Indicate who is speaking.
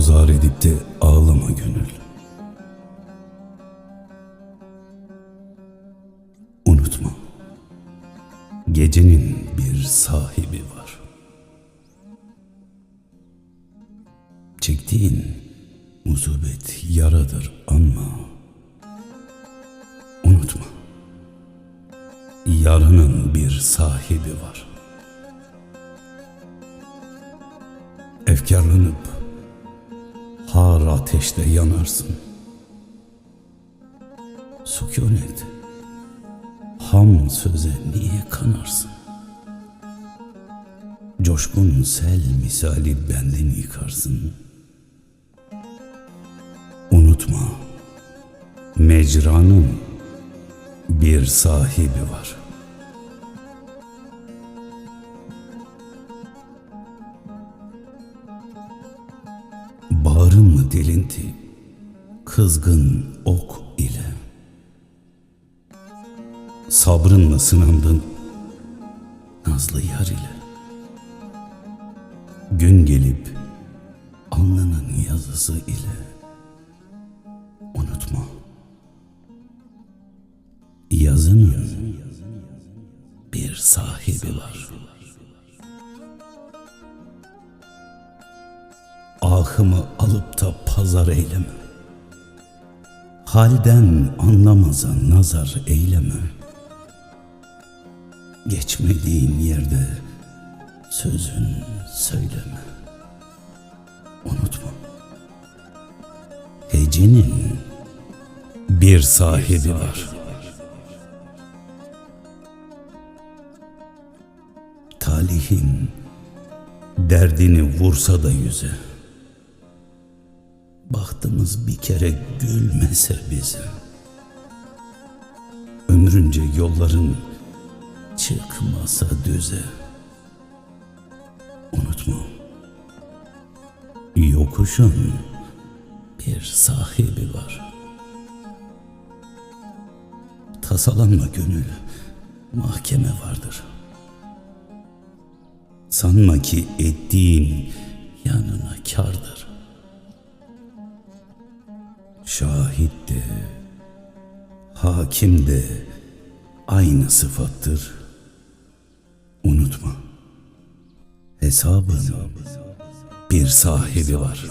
Speaker 1: zar edip de ağlama gönül. Unutma. Gecenin bir sahibi var. Çektiğin musibet yaradır anma. Unutma. Yarının bir sahibi var. Efkarlanıp har ateşte yanarsın. Sükunet, ham söze niye kanarsın? Coşkun sel misali bendin yıkarsın. Unutma, mecranın bir sahibi var. Bağrın mı delindi, kızgın ok ile? Sabrın mı sınandın, nazlı yar ile? Gün gelip alnının yazısı ile unutma. Yazının bir sahibi var. Ahımı alıp da pazar eyleme. Halden anlamaza nazar eyleme. Geçmediğin yerde sözün söyleme. Unutma. Hecenin bir sahibi var. Talihin derdini vursa da yüze. Bahtımız bir kere gülmese bize. Ömrünce yolların çıkmasa düze. Unutma. Yokuşun bir sahibi var. Tasalanma gönül, mahkeme vardır. Sanma ki ettiğin yanına kardır. Hakim de aynı sıfattır. Unutma. Hesabın bir sahibi var.